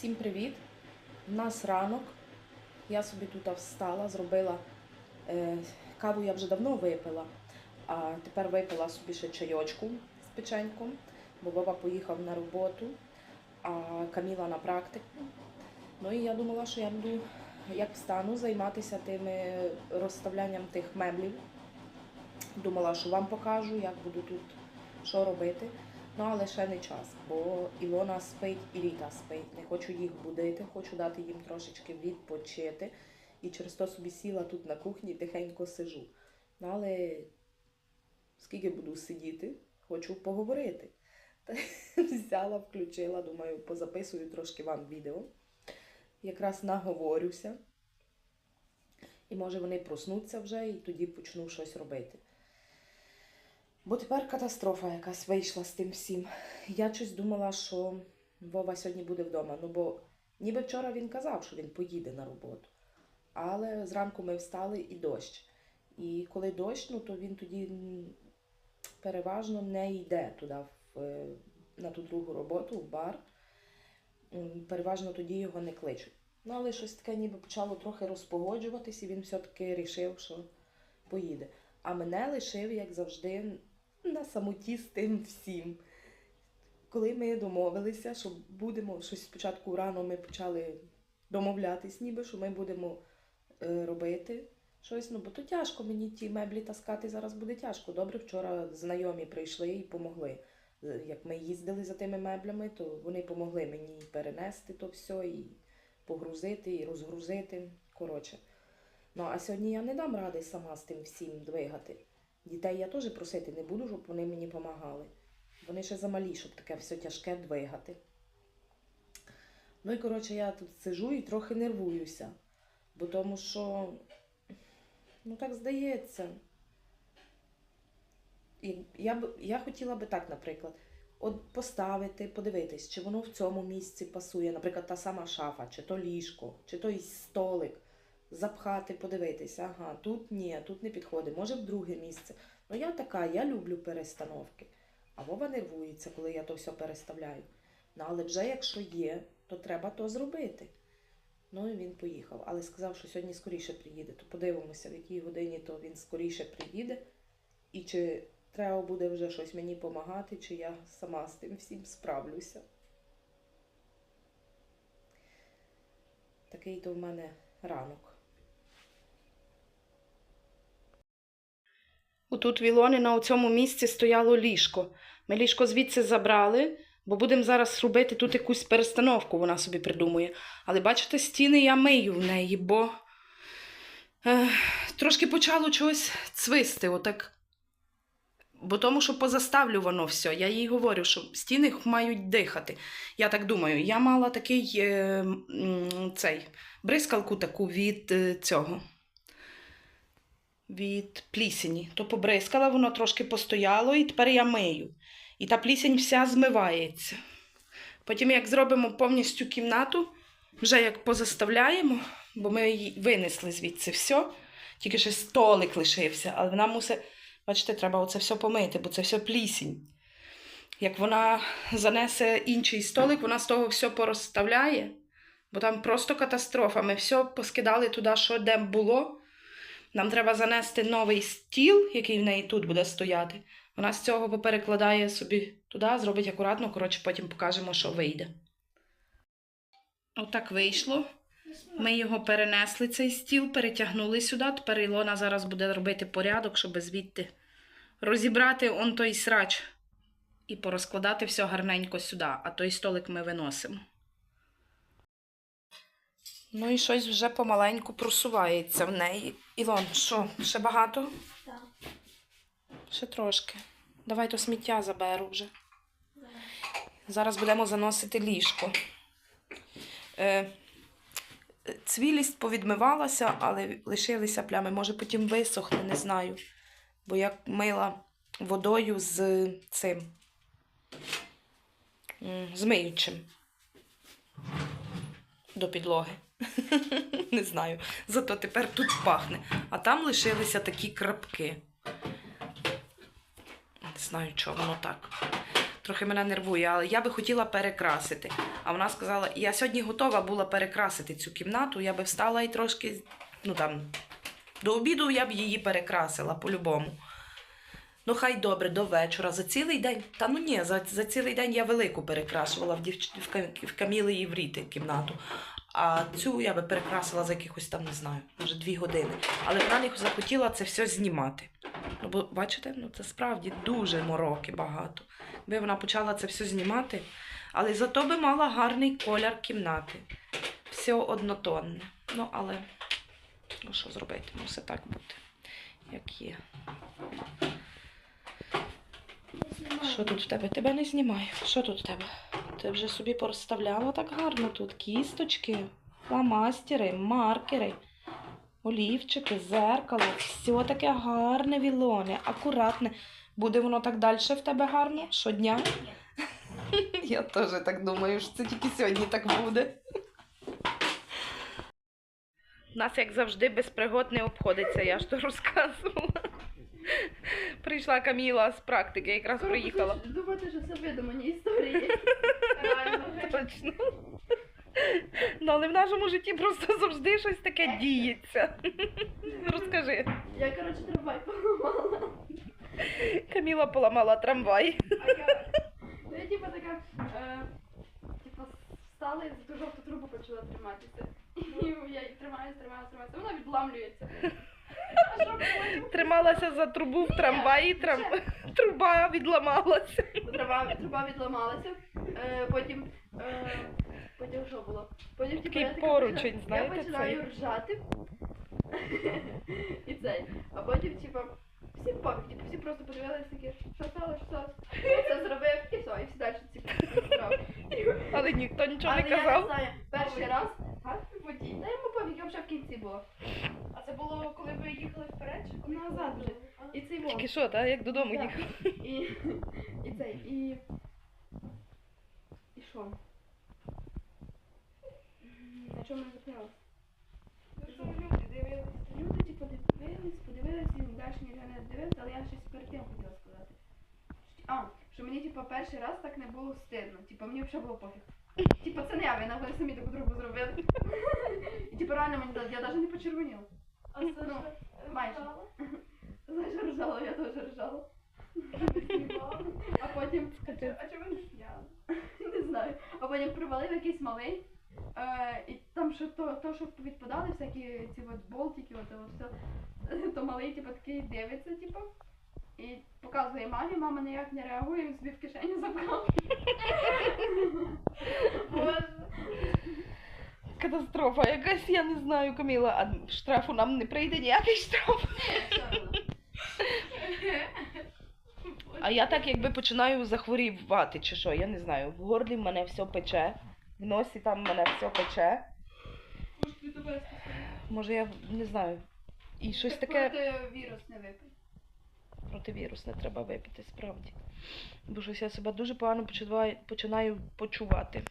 Всім привіт! У нас ранок. Я собі тут встала, зробила е, каву я вже давно випила, а тепер випила собі ще чайочку з печеньком, бо баба поїхав на роботу, а Каміла на практику. Ну і я думала, що я буду, як встану, займатися тими розставлянням тих меблів. Думала, що вам покажу, як буду тут що робити. Ну, але ще не час, бо Ілона спить і Ріта спить. Не хочу їх будити, хочу дати їм трошечки відпочити. І через то собі сіла тут на кухні тихенько сижу. Ну, але скільки буду сидіти, хочу поговорити. Та взяла, включила, думаю, позаписую трошки вам відео. Якраз наговорюся. І може вони проснуться вже і тоді почну щось робити. Бо тепер катастрофа якась вийшла з тим всім. Я щось думала, що Вова сьогодні буде вдома. Ну бо ніби вчора він казав, що він поїде на роботу. Але зранку ми встали і дощ. І коли дощ, ну то він тоді переважно не йде туди в, е, на ту другу роботу, в бар. Переважно тоді його не кличуть. Ну, але щось таке ніби почало трохи розпогоджуватись, і він все-таки рішив, що поїде. А мене лишив, як завжди, на самоті з тим всім. Коли ми домовилися, що будемо щось спочатку рано ми почали домовлятись, ніби що ми будемо е, робити щось. Ну, бо то тяжко мені ті меблі таскати зараз буде тяжко. Добре, вчора знайомі прийшли і помогли. Е, Як ми їздили за тими меблями, то вони помогли мені перенести то все, і погрузити, і розгрузити. Коротше. Ну, а сьогодні я не дам ради сама з тим всім двигати. Дітей я теж просити не буду, щоб вони мені допомагали. Вони ще замалі, щоб таке все тяжке двигати. Ну і коротше, я тут сижу і трохи нервуюся. Бо тому що, ну так здається. І Я, б, я хотіла би так, наприклад, от поставити, подивитись, чи воно в цьому місці пасує, наприклад, та сама шафа, чи то ліжко, чи той столик запхати, подивитися, ага, тут ні, тут не підходить, може в друге місце. Ну я така, я люблю перестановки. А Вова нервується, коли я то все переставляю. Ну, але вже якщо є, то треба то зробити. Ну і він поїхав. Але сказав, що сьогодні скоріше приїде. То подивимося, в якій годині то він скоріше приїде. І чи треба буде вже щось мені допомагати, чи я сама з тим всім справлюся. Такий то в мене ранок. Отут в Ілони на цьому місці стояло ліжко. Ми ліжко звідси забрали, бо будемо зараз робити тут якусь перестановку, вона собі придумує. Але бачите, стіни я мию в неї, бо е, трошки почало чогось цвисти. Отак. Бо тому, що позаставлювано все. Я їй говорю, що стіни мають дихати. Я так думаю, я мала такий е, цей, бризкалку таку від е, цього від плісені. То побризкала, воно трошки постояло, і тепер я мию. І та плісень вся змивається. Потім, як зробимо повністю кімнату, вже як позаставляємо, бо ми її винесли звідси все, тільки ще столик лишився, але вона мусить, бачите, треба оце все помити, бо це все плісінь. Як вона занесе інший столик, вона з того все порозставляє, бо там просто катастрофа. Ми все поскидали туди, що де було. Нам треба занести новий стіл, який в неї тут буде стояти. Вона з цього поперекладає собі туди, зробить акуратно, коротше, потім покажемо, що вийде. Отак вийшло. Ми його перенесли, цей стіл, перетягнули сюди. Тепер Ілона зараз буде робити порядок, щоб звідти розібрати он той срач і порозкладати все гарненько сюди, а той столик ми виносимо. Ну і щось вже помаленьку просувається в неї. Ілон, що, ще багато? Так. Ще трошки. Давай то сміття заберу вже. Зараз будемо заносити ліжко. Е, цвілість повідмивалася, але лишилися плями. Може потім висохне, не знаю. Бо я мила водою з цим. З миючим. До підлоги. Не знаю. Зато тепер тут пахне. А там лишилися такі крапки. Не знаю, чого воно так. трохи мене нервує, але я би хотіла перекрасити. А вона сказала, я сьогодні готова була перекрасити цю кімнату, я би встала і трошки, ну там, до обіду я б її перекрасила по-любому. Ну, хай добре, до вечора. За цілий день. Та ну ні, за, за цілий день я велику перекрашувала в, дівч... в, Кам- в Каміли і в Ріти кімнату. А цю я би перекрасила за якихось там, не знаю, може дві години. Але вона не захотіла це все знімати. Ну, бо бачите, ну це справді дуже мороки багато. Би вона почала це все знімати, але зато би мала гарний колір кімнати. Все однотонне. Ну, але ну що зробити? Мусить так бути, як є. Що тут в тебе? Тебе не знімаю. Що тут в тебе? Ти вже собі порозставляла так гарно тут. Кісточки, фломастери, маркери, олівчики, зеркало. Все таке гарне вілоне, акуратне. Буде воно так далі в тебе гарно? Щодня? Я теж так думаю, що це тільки сьогодні так буде. У Нас, як завжди, без пригод не обходиться, я ж то розказувала. Прийшла Каміла з практики, якраз приїхала. Думати, що це видумані історії. Реально. Точно. Ну, але в нашому житті просто завжди щось таке діється. Розкажи. Я, коротше, трамвай поламала. Каміла поламала трамвай. А я, ну, я типа така, е, типа, встала і за ту жовту трубу почала триматися. І я її тримаюсь, тримаюсь, тримаюсь. Вона відламлюється. Трималася за трубу в трамваї, трам... труба відламалася. Труба, труба відламалася. Е, потім, е, потім що було? Потім, типу, Такий я така поручень, почала- знаєте, Я починаю ржати. І цей. А потім, типа, всі пофіг, типу, всі просто подивилися такі, що стало, що стало. Це зробив, і все, і всі далі типу, справи. Але ніхто нічого Але не я не казав. знаю, перший раз, водій, та йому пофіг, я вже в кінці була. А це було, коли ви їхали вперед? чи коли Назад вже. І цей вон. Тільки що, так? Як додому Так. їхав. І, і цей, і... І що? На чому я зупинилась? Ну що люди дивилися? Люди типу дивились, подивились і далі ніхто не дивився, але я щось перед тим хотіла сказати. Що- А, що мені типу перший раз так не було стидно. Типу мені взагалі було пофіг. Типу це не я вина, вони самі таку другу зробили. І типу реально мені я навіть не почервоніла. А Ну, що? майже. Знаєш, ржала, я теж ржала. А потім, А чо- а чого ви не зняли? не знаю, а потім привалив якийсь малий. Е, і там що то, то, що відпадали, всякі ці от болтики, от, от все, то малий, типу, такий дивиться, типу, і показує мамі, мама ніяк не реагує, він собі в кишені забрав. Боже. Катастрофа якась, я не знаю, Каміла. А штрафу нам не прийде ніякий штраф. А я так якби починаю захворівати, чи що, я не знаю. В горлі в мене все пече, в носі там в мене все пече. Може, я не знаю. І щось Так таке проти вірус не випий. противірусне треба випити, справді. Бо щось я себе дуже погано починаю почувати.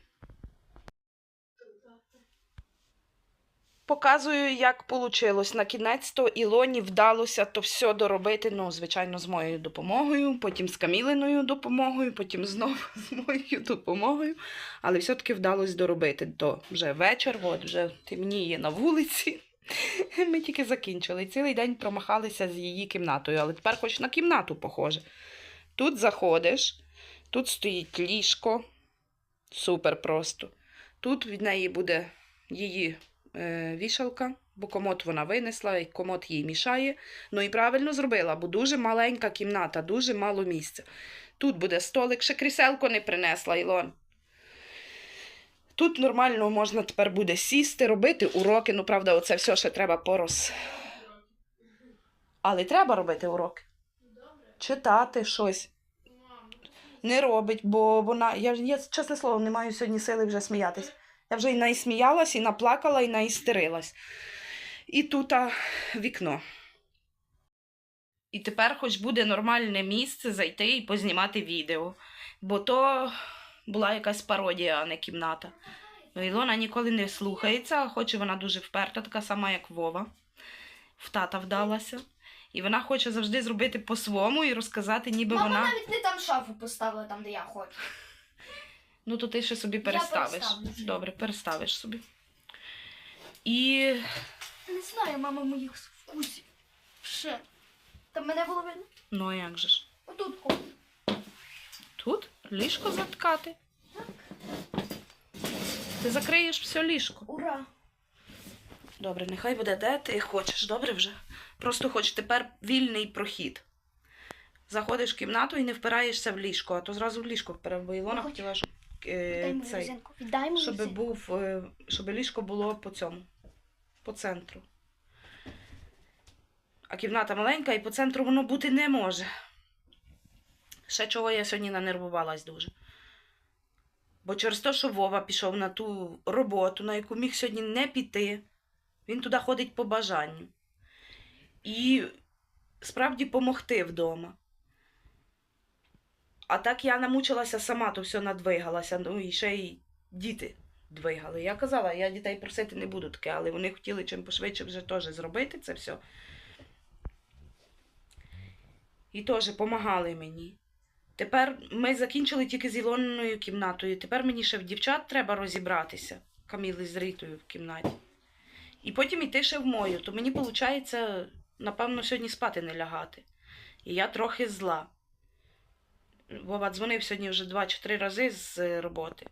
Показую, як вийшло. На кінець то Ілоні вдалося то все доробити. Ну, звичайно, з моєю допомогою, потім з Камілиною допомогою, потім знову з моєю допомогою. Але все-таки вдалося доробити. То вже вечір, от вже темніє на вулиці. Ми тільки закінчили. Цілий день промахалися з її кімнатою, але тепер хоч на кімнату похоже. Тут заходиш, тут стоїть ліжко. Супер просто. Тут від неї буде її вішалка, бо комод вона винесла, і комод їй мішає. Ну і правильно зробила, бо дуже маленька кімната, дуже мало місця. Тут буде столик, ще кріселко не принесла Ілон. Тут нормально можна тепер буде сісти, робити уроки. Ну, правда, оце все ще треба пороз. Але треба робити уроки. Читати щось. Не робить, бо вона. Я, я чесне слово, не маю сьогодні сили вже сміятись. Я вже і наісміялась, і наплакала, і наістерилась. І тут а, вікно. І тепер хоч буде нормальне місце зайти і познімати відео. Бо то була якась пародія, а не кімната. Ну, Ілона ніколи не слухається, а хоче вона дуже вперта, така сама, як Вова. В тата вдалася. І вона хоче завжди зробити по-своєму і розказати, ніби Мама вона. навіть не там шафу поставила, там, де я хочу. Ну, то ти ще собі переставиш. переставлю. Добре, переставиш собі. І Не знаю, мама моїх вкусів. Ще. Там мене було видно? ну а як же ж? Отут. Тут ліжко заткати. Ти закриєш все ліжко. Ура! Добре, нехай буде де ти хочеш, добре вже. Просто хоч тепер вільний прохід. Заходиш в кімнату і не впираєшся в ліжко, а то зразу в ліжко впирав, бо Ілона Ну, хотіла, щоб, Віддай е, цей, резинку. Віддай щоб, був, е, щоб ліжко було по цьому, по центру. А кімната маленька і по центру воно бути не може. Ще чого я сьогодні нанервувалась дуже. Бо через те, що Вова пішов на ту роботу, на яку міг сьогодні не піти, він туди ходить по бажанню. І справді помогти вдома. А так я намучилася сама, то все надвигалася. Ну і ще й діти двигали. Я казала, я дітей просити не буду таке, але вони хотіли чим пошвидше вже теж зробити це все. І теж допомагали мені. Тепер ми закінчили тільки з Ілониною кімнатою. Тепер мені ще в дівчат треба розібратися. Каміли з Ритою в кімнаті. І потім іти ще в мою. То мені виходить, напевно, сьогодні спати не лягати. І я трохи зла. Вова дзвонив сьогодні вже два чи три рази з роботи.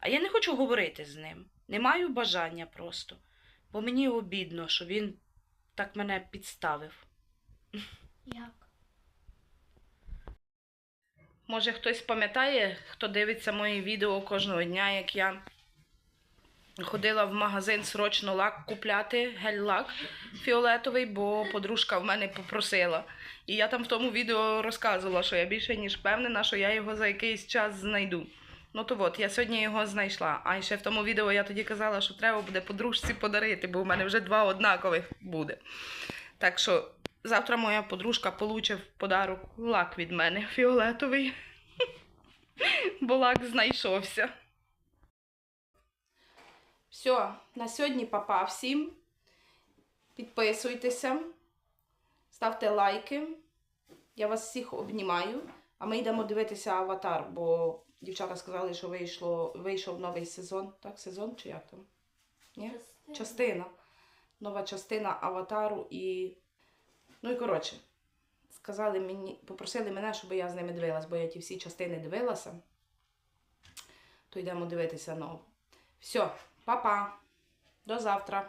А я не хочу говорити з ним. Не маю бажання просто. Бо мені обідно, що він так мене підставив. Як? Може, хтось пам'ятає, хто дивиться мої відео кожного дня, як я ходила в магазин срочно лак купляти, гель-лак фіолетовий, бо подружка в мене попросила. І я там в тому відео розказувала, що я більше ніж впевнена, що я його за якийсь час знайду. Ну то от, я сьогодні його знайшла. А ще в тому відео я тоді казала, що треба буде подружці подарити, бо в мене вже два однакових буде. Так що завтра моя подружка получить в подарок лак від мене фіолетовий. Бо лак знайшовся. Все, на сьогодні папа всім. Підписуйтеся, ставте лайки. Я вас всіх обнімаю. А ми йдемо дивитися аватар, бо дівчата сказали, що вийшло, вийшов новий сезон. Так, сезон чи як там? Ні? частина. Нова частина аватару і. Ну і коротше, сказали мені, попросили мене, щоб я з ними дивилась, бо я ті всі частини дивилася. То йдемо дивитися нову. Все, па-па. До завтра.